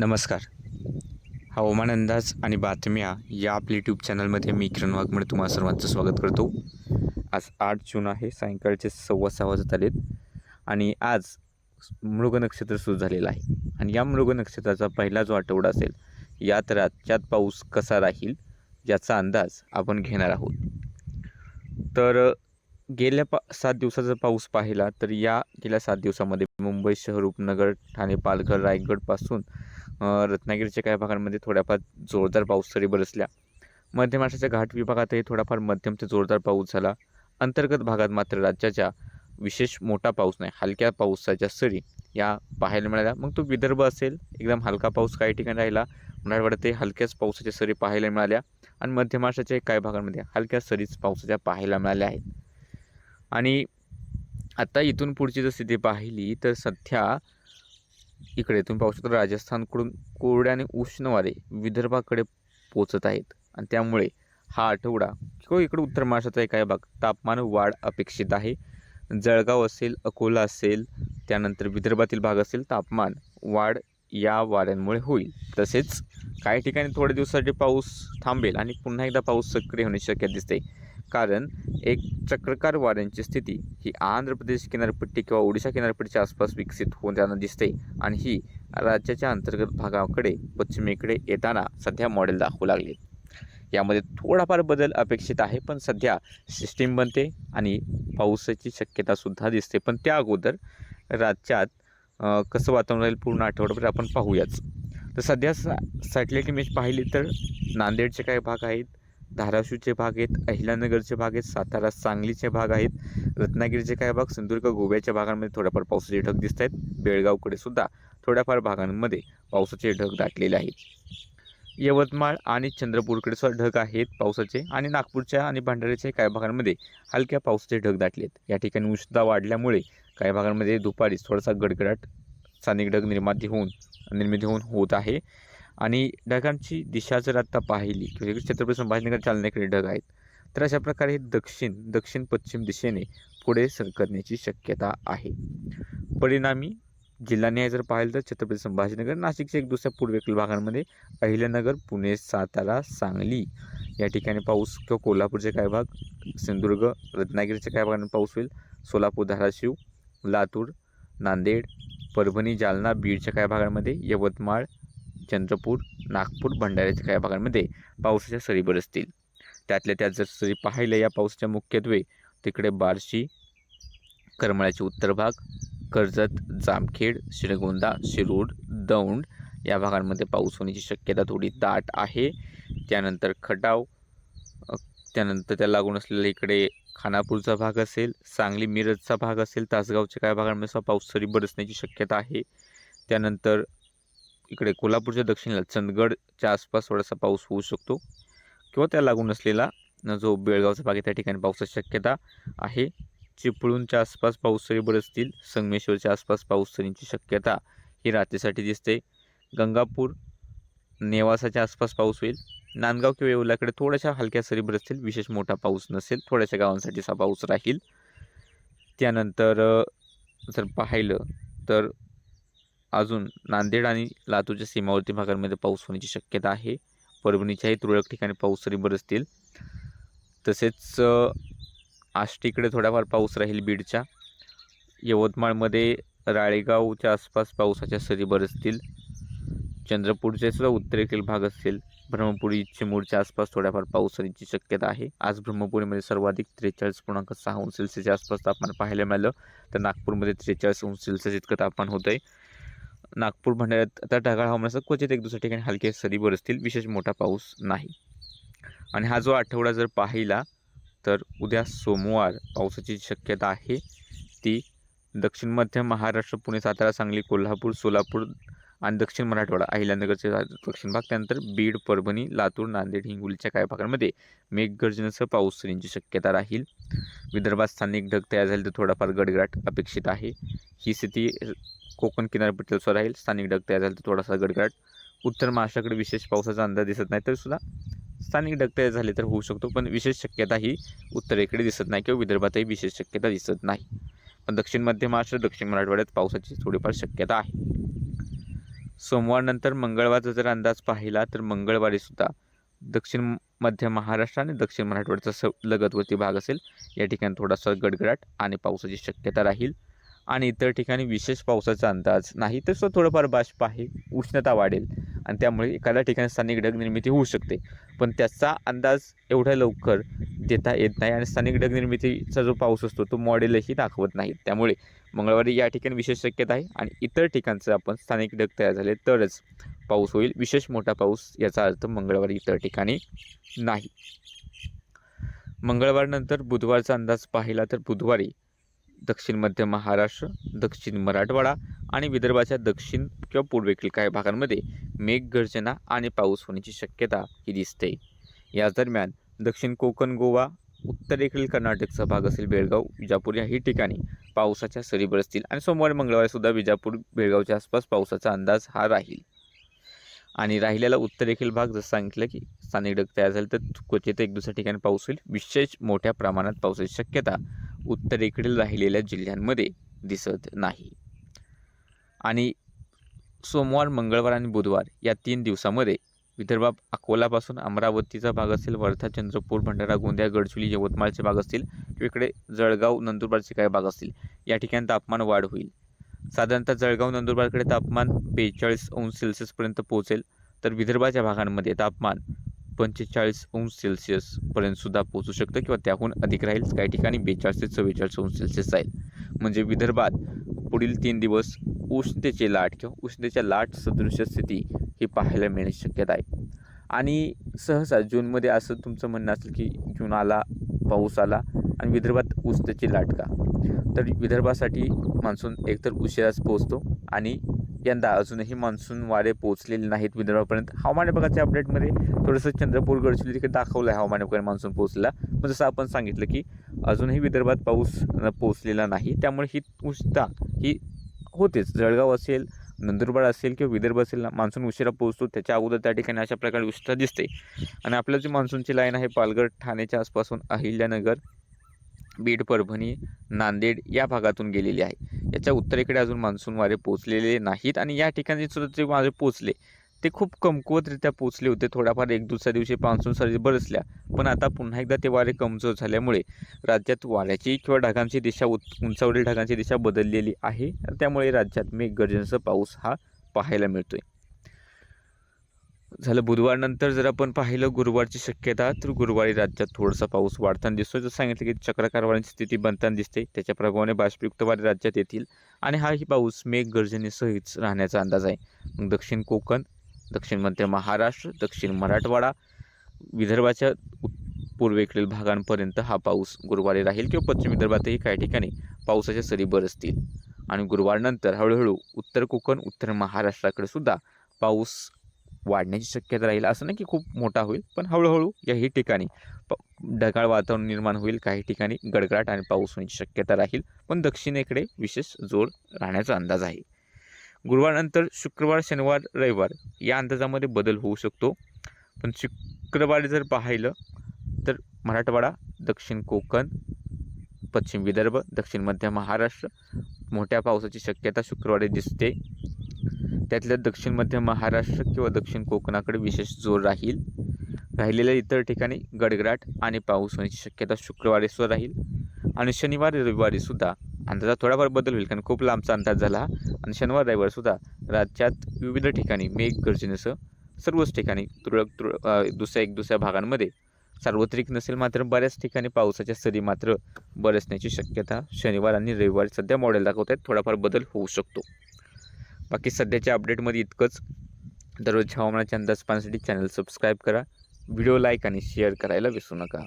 नमस्कार. हवामान अंदाज आणि बातम्या या आपल्या यूट्यूब चॅनलमध्ये मी किरण वाघमळे तुम्हा सर्वांचं स्वागत करतो. आज आठ जून आहे सायंकाळचे सव्वा सहा वाजत आलेत आणि आज मृग नक्षत्र सुरू झालेलं आहे. आणि या मृग नक्षत्राचा पहिला जो आठवडा असेल यात राज्यात पाऊस कसा राहील याचा अंदाज आपण घेणार आहोत. तर गेल्या पा सात दिवसाचा पाऊस पाहिला तर या गेल्या सात दिवसामध्ये मुंबई शहर उपनगर ठाणे पालघर रायगडपासून रत्नागिरीच्या काही भागांमध्ये थोड्याफार जोरदार पाऊस सरी बरसल्या. मध्य महाराष्ट्राच्या घाट विभागातही थोडाफार मध्यम ते जोरदार पाऊस झाला. अंतर्गत भागात मात्र राज्याच्या विशेष मोठा पाऊस नाही हलक्या पावसाच्या सरी या पाहायला मिळाल्या. मग तो विदर्भ असेल एकदम हलका पाऊस काही ठिकाणी राहिला मराठवाड्यातही हलक्याच पावसाच्या सरी पाहायला मिळाल्या आणि मध्य महाराष्ट्राच्या काही भागांमध्ये हलक्या सरीच पावसाच्या पाहायला मिळाल्या आहेत. आणि आता इथून पुढची जर स्थिती पाहिली तर सध्या इकडे तुम्ही पाहू शकता राजस्थानकडून कोरड्या आणि उष्ण वारे विदर्भाकडे पोचत आहेत. आणि त्यामुळे हा आठवडा किंवा इकडे उत्तर महाराष्ट्राचा काही भाग तापमान वाढ अपेक्षित आहे. जळगाव असेल अकोला असेल त्यानंतर विदर्भातील भाग असेल तापमान वाढ या वाऱ्यांमुळे होईल. तसेच काही ठिकाणी थोड्या दिवसासाठी पाऊस थांबेल आणि पुन्हा एकदा पाऊस सक्रिय होण्याची शक्यता दिसते. कारण एक चक्रकार वाऱ्यांची स्थिती ही आंध्र प्रदेश किनारपट्टी किंवा ओडिशा किनारपट्टीच्या आसपास विकसित होताना दिसते आणि ही राज्याच्या अंतर्गत भागाकडे पश्चिमेकडे येताना सध्या मॉडेल दाखवू लागले. यामध्ये थोडाफार बदल अपेक्षित आहे पण सध्या सिस्टीम बनते आणि पावसाची शक्यतासुद्धा दिसते. पण त्या अगोदर राज्यात कसं वातावरण राहील पूर्ण आठवड्याभर आपण पाहूयाच. तर सध्या सा सॅटेलाईट इमेज पाहिली तर नांदेडचे काही भाग आहेत धाराशिवचे भाग आहेत अहिल्यानगरचे भाग आहेत सातारा सांगलीचे भाग आहेत रत्नागिरीचे काही भाग सिंधुदुर्ग गोव्याच्या भागांमध्ये थोड्याफार पावसाचे ढग दिसत आहेत. बेळगावकडे सुद्धा थोड्याफार भागांमध्ये पावसाचे ढग दाटलेले आहेत. यवतमाळ आणि चंद्रपूरकडे सुद्धा ढग आहेत पावसाचे आणि नागपूरच्या आणि भंडाऱ्याच्या काही भागांमध्ये हलक्या पावसाचे ढग दाटलेत. या ठिकाणी उष्णता वाढल्यामुळे काही भागांमध्ये दुपारी थोडासा गडगडाट स्थानिक ढग निर्माती होऊन निर्मिती होऊन होत आहे. आणि ढगांची दिशा जर आता पाहिली किंवा छत्रपती संभाजीनगर चालण्याकडे ढग आहेत तर अशा प्रकारे दक्षिण दक्षिण पश्चिम दिशेने पुढे सरकण्याची शक्यता आहे. परिणामी जिल्हानिहाय जर पाहिलं तर छत्रपती संभाजीनगर नाशिकच्या एक दुसऱ्या पूर्वेकडील भागांमध्ये अहिल्यानगर पुणे सातारा सांगली या ठिकाणी पाऊस किंवा कोल्हापूरचे काही भाग सिंधुदुर्ग रत्नागिरीच्या काही भागांमध्ये पाऊस होईल. सोलापूर धाराशिव लातूर नांदेड परभणी जालना बीडच्या काही भागांमध्ये यवतमाळ चंद्रपूर नागपूर भंडाऱ्याच्या काही भागांमध्ये पावसाच्या सरी बरसतील. त्यातल्या त्यात जर सरी पाहिलं या पावसाच्या मुख्यत्वे तिकडे बार्शी करमाळ्याचे उत्तर भाग कर्जत जामखेड श्रीगोंदा शिरूर दौंड या भागांमध्ये पाऊस होण्याची शक्यता थोडी दाट आहे. त्यानंतर खटाव त्यानंतर त्या लागून असलेल्या इकडे खानापूरचा भाग असेल सांगली मिरजचा भाग असेल तासगावच्या काही भागांमध्ये सुद्धा पाऊस सरी बरसण्याची शक्यता आहे. त्यानंतर इकडे कोल्हापूरच्या दक्षिणेला चंदगडच्या आसपास थोडासा पाऊस होऊ शकतो किंवा त्या लागून असलेला जो बेळगावचा भाग आहे त्या ठिकाणी पावसाची शक्यता आहे. चिपळूणच्या आसपास पाऊस सरी बरसतील संगमेश्वरच्या आसपास पाऊस सरींची शक्यता ही रात्रीसाठी दिसते. गंगापूर नेवासाच्या आसपास पाऊस होईल. नांदगाव किंवा येवल्याकडे थोड्याशा हलक्या सरी बरसतील विशेष मोठा पाऊस नसेल थोड्याशा गावांसाठीचा पाऊस राहील. त्यानंतर जर पाहिलं तर अजून नांदेड आणि लातूरच्या सीमावर्ती भागांमध्ये पाऊस होण्याची शक्यता आहे. परभणीच्याही तुरळक ठिकाणी पाऊस तरी बरसतील. तसेच आष्टीकडे थोडाफार पाऊस राहील बीडच्या. यवतमाळमध्ये राळेगावच्या आसपास पावसाच्या सरी बरसतील. चंद्रपूरचे सुद्धा उत्तरेकडील भाग असतील ब्रह्मपुरी चिमूरच्या आसपास थोड्याफार पाऊस सरीची शक्यता आहे. आज ब्रह्मपुरीमध्ये सर्वाधिक त्रेचाळीस पूर्णांक सहा अंश सेल्सिअसच्या आसपास तापमान पाहायला मिळालं. तर नागपूरमध्ये त्रेचाळीस अंश सेल्सिअस इतकं तापमान होतं आहे नागपूर भंडाऱ्यात आता ढगाळ हवामानाचा क्वचित एक दुसऱ्या ठिकाणी हलके सरी बरसतील विशेष मोठा पाऊस नाही. आणि हा जो आठवडा जर पाहिला तर उद्या सोमवार पावसाची शक्यता आहे. ती दक्षिण मध्य महाराष्ट्र पुणे सातारा सांगली कोल्हापूर सोलापूर आणि दक्षिण मराठवाडा अहिल्यानगरचे दक्षिण भाग त्यानंतर बीड परभणी लातूर नांदेड हिंगोलीच्या काही भागांमध्ये मेघगर्जनेसह पाऊस सरींची शक्यता राहील. विदर्भात स्थानिक ढग तयार झाले तर थोडाफार गडगडाट अपेक्षित आहे. ही स्थिती कोकण किनारपट्टीवर राहील. स्थानिक ढग तयार झाले तर थोडासा गडगडाट. उत्तर महाराष्ट्राकडे विशेष पावसाचा अंदाज दिसत नाही तर सुद्धा स्थानिक ढग तयार झाले तर होऊ शकतो पण विशेष शक्यता ही उत्तरेकडे दिसत नाही किंवा विदर्भातही विशेष शक्यता दिसत नाही. पण दक्षिण मध्य महाराष्ट्र दक्षिण मराठवाड्यात पावसाची थोडीफार शक्यता आहे. सोमवारनंतर मंगळवारचा जर अंदाज पाहिला तर मंगळवारी सुद्धा दक्षिण मध्य महाराष्ट्र आणि दक्षिण मराठवाड्याचा स लगतवरती भाग असेल. या ठिकाणी थोडासा गडगडाट आणि पावसाची शक्यता राहील. आणि इतर ठिकाणी विशेष पावसाचा अंदाज नाही तर थोडंफार बाष्प आहे उष्णता वाढेल आणि त्यामुळे एखाद्या ठिकाणी स्थानिक ढग निर्मिती होऊ शकते. पण त्याचा अंदाज एवढ्या लवकर देता येत नाही आणि स्थानिक ढग निर्मितीचा जो पाऊस असतो तो मॉडेलही दाखवत नाही त्यामुळे मंगळवारी या ठिकाणी विशेष शक्यता आहे आणि इतर ठिकाणचं आपण स्थानिक ढग तयार झाले तरच पाऊस होईल. विशेष मोठा पाऊस याचा अर्थ मंगळवारी इतर ठिकाणी नाही. मंगळवारनंतर बुधवारचा अंदाज पाहिला तर बुधवारी दक्षिण मध्य महाराष्ट्र दक्षिण मराठवाडा आणि विदर्भाच्या दक्षिण किंवा पूर्वेकडील काही भागांमध्ये मेघगर्जना आणि पाऊस होण्याची शक्यता ही दिसते. याच दरम्यान दक्षिण कोकण गोवा उत्तरेकडील कर्नाटकचा भाग असेल बेळगाव विजापूर याही ठिकाणी पावसाच्या सरी बरसतील आणि सोमवारी मंगळवारीसुद्धा विजापूर बेळगावच्या आसपास पावसाचा अंदाज हा राहील. आणि राहिलेला उत्तरेखील भाग जसं सांगितलं की स्थानिक ढग तयार झाले तर क्वचित एक दुसऱ्या ठिकाणी पाऊस होईल. विशेष मोठ्या प्रमाणात पावसाची शक्यता उत्तरेकडील राहिलेल्या जिल्ह्यांमध्ये दिसत नाही. आणि सोमवार मंगळवार आणि बुधवार या तीन दिवसामध्ये विदर्भात अकोलापासून अमरावतीचा भाग असेल वर्धा चंद्रपूर भंडारा गोंदिया गडचिरोली यवतमाळचे भाग असतील किंवा इकडे जळगाव नंदुरबारचे काही भाग असतील. या ठिकाणी तापमान वाढ होईल. साधारणतः जळगाव नंदुरबारकडे तापमान बेचाळीस अंश सेल्सिअसपर्यंत पोहोचेल. तर विदर्भाच्या भागांमध्ये तापमान पंचेचाळीस अंश सेल्सिअसपर्यंतसुद्धा पोहोचू शकतं किंवा त्याहून अधिक राहील. काही ठिकाणी बेचाळीस ते चव्वेचाळीस अंश सेल्सिअस जाईल म्हणजे विदर्भात पुढील तीन दिवस उष्णतेचे लाट किंवा उष्णतेच्या लाट सदृश स्थिती ही पाहायला मिळण्याची शक्यता आहे. आणि सहसा जूनमध्ये असं तुमचं म्हणणं असेल की जून आला पाऊस आला आणि विदर्भात उष्णतेची लाट का? तर विदर्भासाठी मान्सून एकतर उशिराच पोहोचतो आणि यंदा अजूनही मान्सून वारे पोहोचलेले नाहीत विदर्भापर्यंत हवामान विभागाच्या अपडेटमध्ये थोडंसं चंद्रपूर गडचिरोली तिकडे दाखवलं आहे हवामान विभागाने मान्सून पोहोचला पण म्हणजे जसं आपण सांगितलं की अजूनही विदर्भात पाऊस पोहोचलेला नाही. त्यामुळे ही उष्णता ही होतेच. जळगाव असेल नंदुरबार असेल किंवा विदर्भ असेल मान्सून उशिरा पोहोचतो. त्याच्या अगोदर त्या ठिकाणी अशा प्रकारे उष्णता दिसते. आणि आपलं जी मान्सूनची लाईन आहे पालघर ठाण्याच्या आसपासून अहिल्यानगर बीड परभणी नांदेड या भागातून गेलेली आहे. याच्या उत्तरेकडे अजून मान्सून वारे पोचलेले नाहीत आणि या ठिकाणी सुद्धा जे वारे पोचले ते खूप कमकुवतरित्या पोचले होते. थोड्याफार एक दुसऱ्या दिवशी मान्सून सरी बरसल्या पण आता पुन्हा एकदा ते वारे कमजोर झाल्यामुळे राज्यात वाऱ्याची किंवा ढगांची दिशा उत उंचावरील ढगांची दिशा बदललेली आहे. त्यामुळे राज्यात मेघगर्जनेचा पाऊस हा पाहायला मिळतोय. झालं बुधवारनंतर जर आपण पाहिलं गुरुवारची शक्यता तर गुरुवारी राज्यात थोडासा पाऊस वाढताना दिसतो जसं सांगितलं की चक्राकार स्थिती बनताना दिसते. त्याच्या प्रभावाने बाष्पयुक्त वारे राज्यात येतील. आणि हाही पाऊस मेघ गर्जनेसहित राहण्याचा अंदाज आहे. मग दक्षिण कोकण दक्षिण मध्य महाराष्ट्र दक्षिण मराठवाडा विदर्भाच्या पूर्वेकडील भागांपर्यंत हा पाऊस गुरुवारी राहील किंवा पश्चिम विदर्भातही काही ठिकाणी पावसाच्या सरी बरसतील. आणि गुरुवारनंतर हळूहळू उत्तर कोकण उत्तर महाराष्ट्राकडे सुद्धा पाऊस वाढण्याची शक्यता राहील असं नाही की खूप मोठा होईल पण हळूहळू याही ठिकाणी प ढगाळ वातावरण निर्माण होईल काही ठिकाणी गडगडाट आणि पाऊस होण्याची शक्यता राहील पण दक्षिणेकडे विशेष जोर राहण्याचा अंदाज आहे. गुरुवारनंतर शुक्रवार शनिवार रविवार या अंदाजामध्ये बदल होऊ शकतो पण शुक्रवारी जर पाहिलं तर मराठवाडा दक्षिण कोकण पश्चिम विदर्भ दक्षिण मध्य महाराष्ट्र मोठ्या पावसाची शक्यता शुक्रवारी दिसते. त्यातल्या दक्षिण मध्य महाराष्ट्र किंवा दक्षिण कोकणाकडे विशेष जोर राहील. राहिलेल्या इतर ठिकाणी गडगडाट आणि पाऊस होण्याची शक्यता शुक्रवारी सुद्धा राहील आणि शनिवारी रविवारी सुद्धा. अंदाजात थोडाफार बदल होईल कारण खूप लांबचा अंदाज झाला आणि शनिवार रविवार सुद्धा राज्यात विविध ठिकाणी मेघ गर्जनेसह सर्वच ठिकाणी तुरळक तुळ दुसऱ्या एक दुसऱ्या भागांमध्ये. सार्वत्रिक नसेल मात्र बऱ्याच ठिकाणी पावसाच्या सरी मात्र बरसण्याची शक्यता शनिवार आणि रविवारी सध्या मॉडेल दाखवत आहेत. थोडाफार बदल होऊ शकतो. बाकी सध्याच्या अपडेटमध्ये इतकंच. दररोज हवामानाचे अंदाज पाहण्यासाठी चॅनल सबस्क्राईब करा. व्हिडिओ लाईक आणि शेअर करायला विसरू नका.